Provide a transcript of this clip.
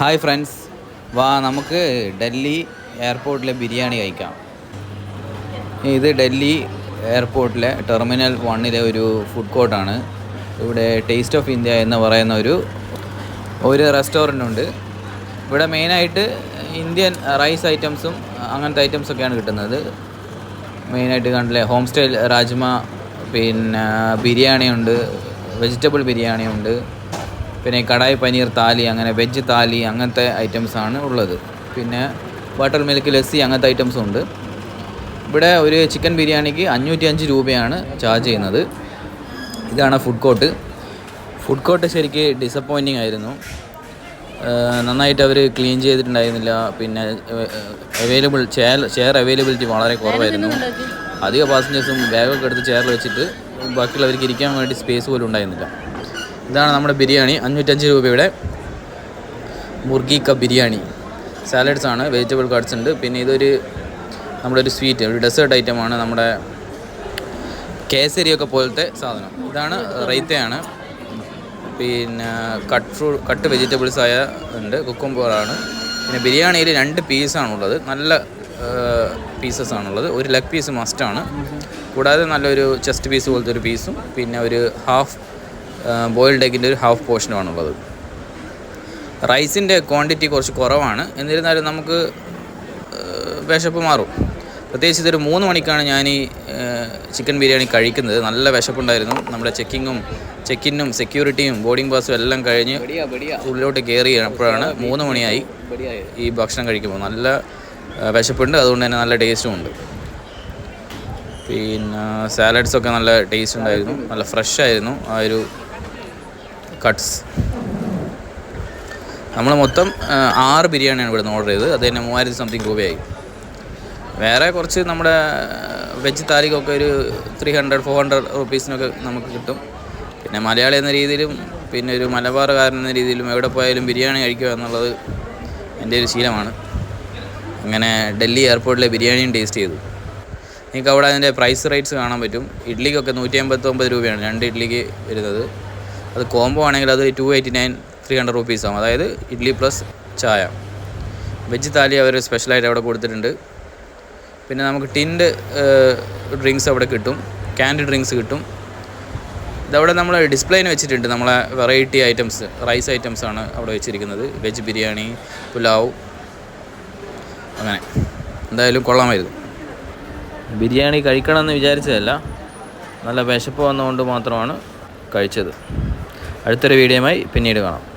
Hi friends. വാ നമുക്ക് ഡൽഹി എയർപോർട്ടിലെ ബിരിയാണി കഴിക്കാം. ഇത് ഡൽഹി എയർപോർട്ടിലെ ടെർമിനൽ വണ്ണിലെ ഒരു ഫുഡ് കോർട്ടാണ് ഇവിടെ ടേസ്റ്റ് ഓഫ് ഇന്ത്യ എന്ന് പറയുന്ന ഒരു ഒരു റെസ്റ്റോറന്റ് ഉണ്ട്. ഇവിടെ മെയിനായിട്ട് ഇന്ത്യൻ റൈസ് ഐറ്റംസും അങ്ങനത്തെ ഐറ്റംസൊക്കെയാണ് കിട്ടുന്നത്. മെയിനായിട്ട് കണ്ടില്ലേ ഹോം സ്റ്റൈൽ രാജ്മ പിന്നെ ബിരിയാണി ഉണ്ട് വെജിറ്റബിൾ ബിരിയാണി ഉണ്ട് പിന്നെ കടായി പനീർ താലി അങ്ങനെ വെജ് താലി അങ്ങനത്തെ ഐറ്റംസ് ആണ് ഉള്ളത്. പിന്നെ ബട്ടർ മിൽക്ക് ലസ്സി അങ്ങനത്തെ ഐറ്റംസും ഉണ്ട്. ഇവിടെ ഒരു ചിക്കൻ ബിരിയാണിക്ക് അഞ്ഞൂറ്റി അഞ്ച് രൂപയാണ് ചാർജ് ചെയ്യുന്നത്. ഇതാണ് ഫുഡ് കോർട്ട് ഫുഡ് കോർട്ട് ശരിക്ക് ഡിസപ്പോയിന്റിങ് ആയിരുന്നു. നന്നായിട്ട് അവർ ക്ലീൻ ചെയ്തിട്ടുണ്ടായിരുന്നില്ല. പിന്നെ അവൈലബിൾ ചെയർ ചെയർ അവൈലബിലിറ്റി വളരെ കുറവായിരുന്നു. അധിക പാസഞ്ചേഴ്സും ബാഗൊക്കെ എടുത്ത് ചെയറിൽ വെച്ചിട്ട് ബാക്കിയുള്ളവർക്ക് ഇരിക്കാൻ വേണ്ടി സ്പേസ് പോലും ഉണ്ടായിരുന്നില്ല. ഇതാണ് നമ്മുടെ ബിരിയാണി. അഞ്ഞൂറ്റഞ്ച് രൂപയുടെ മുർഗി കപ്പ് ബിരിയാണി. സാലഡ്സ് ആണ് വെജിറ്റബിൾ കാർഡ്സ് ഉണ്ട്. പിന്നെ ഇതൊരു നമ്മുടെ ഒരു സ്വീറ്റ് ഒരു ഡെസേർട്ട് ഐറ്റമാണ് നമ്മുടെ കേസരിയൊക്കെ പോലത്തെ സാധനം. ഇതാണ് റൈത്തയാണ്. പിന്നെ കട്ട് ഫ്രൂ കട്ട് വെജിറ്റബിൾസ് ആയ ഉണ്ട് കുക്കുംബറാണ്. പിന്നെ ബിരിയാണിയിൽ രണ്ട് പീസാണുള്ളത് നല്ല പീസസ് ആണുള്ളത്. ഒരു ലെഗ് പീസ് മസ്റ്റാണ് കൂടാതെ നല്ലൊരു ചെസ്റ്റ് പീസ് പോലത്തെ ഒരു പീസും പിന്നെ ഒരു ഹാഫ് ബോയിൽഡ് എഗിന്റെ ഒരു ഹാഫ് പോർഷനുമാണുള്ളത് റൈസിന്റെ ക്വാണ്ടിറ്റി കുറച്ച് കുറവാണ്. എന്നിരുന്നാലും നമുക്ക് വിശപ്പ് മാറും. പ്രത്യേകിച്ച് ഇതൊരു മൂന്ന് മണിക്കാണ് ഞാൻ ഈ ചിക്കൻ ബിരിയാണി കഴിക്കുന്നത്. നല്ല വിശപ്പുണ്ടായിരുന്നു. നമ്മുടെ ചെക്കിങ്ങും ചെക്കിനും സെക്യൂരിറ്റിയും ബോർഡിംഗ് പാസും എല്ലാം കഴിഞ്ഞ് ഉള്ളിലോട്ട് കയറി അപ്പോഴാണ് മൂന്ന് മണിയായി ഈ ഭക്ഷണം കഴിക്കുമ്പോൾ. നല്ല വിശപ്പുണ്ട്. അതുകൊണ്ട് തന്നെ നല്ല ടേസ്റ്റും ഉണ്ട്. പിന്നെ സാലഡ്സൊക്കെ നല്ല ടേസ്റ്റ് ഉണ്ടായിരുന്നു. നല്ല ഫ്രഷ് ആയിരുന്നു. ആ ഒരു കട്ട്സ് നമ്മൾ മൊത്തം ആറ് ബിരിയാണിയാണ് ഇവിടുന്ന് ഓർഡർ ചെയ്തത്. അത് തന്നെ മൂവായിരത്തി സംതിങ് രൂപയായി. വേറെ കുറച്ച് നമ്മുടെ വെജ് താലിക്കൊക്കെ ഒരു ത്രീ ഹൺഡ്രഡ് ഫോർ ഹൺഡ്രഡ് റുപ്പീസിനൊക്കെ നമുക്ക് കിട്ടും. പിന്നെ മലയാളി എന്ന രീതിയിലും പിന്നെ ഒരു മലബാറുകാരൻ എന്ന രീതിയിലും എവിടെ പോയാലും ബിരിയാണി കഴിക്കുക എന്നുള്ളത് എന്റെ ഒരു ശീലമാണ്. അങ്ങനെ ഡൽഹി എയർപോർട്ടിലെ ബിരിയാണിയും ടേസ്റ്റ് ചെയ്തു. നിങ്ങൾക്ക് അവിടെ അതിന്റെ പ്രൈസ് റേറ്റ്സ് കാണാൻ പറ്റും. ഇഡ്ലിക്കൊക്കെ നൂറ്റി അമ്പത്തൊമ്പത് രൂപയാണ് രണ്ട് ഇഡ്ലിക്ക് വരുന്നത്. അത് കോംബോ ആണെങ്കിൽ അത് two eighty nine three hundred rupees ആവും. അതായത് ഇഡ്ലി പ്ലസ് ചായ. വെജ് താലി അവർ സ്പെഷ്യലായിട്ട് അവിടെ കൊടുത്തിട്ടുണ്ട്. പിന്നെ നമുക്ക് ടിൻഡ് ഡ്രിങ്ക്സ് അവിടെ കിട്ടും. ക്യാൻഡ് ഡ്രിങ്ക്സ് കിട്ടും. ഇതവിടെ നമ്മൾ ഡിസ്പ്ലേന് വെച്ചിട്ടുണ്ട്. നമ്മളെ വെറൈറ്റി ഐറ്റംസ് റൈസ് ഐറ്റംസ് ആണ് അവിടെ വെച്ചിരിക്കുന്നത്. വെജ് ബിരിയാണി പുലാവ്. അങ്ങനെ. എന്തായാലും കൊള്ളാമായിരുന്നു. ബിരിയാണി കഴിക്കണമെന്ന് വിചാരിച്ചതല്ല. നല്ല വിശപ്പ് വന്നുകൊണ്ട് മാത്രമാണ് കഴിച്ചത്. അടുത്തൊരു വീഡിയോയുമായി പിന്നീട് കാണാം.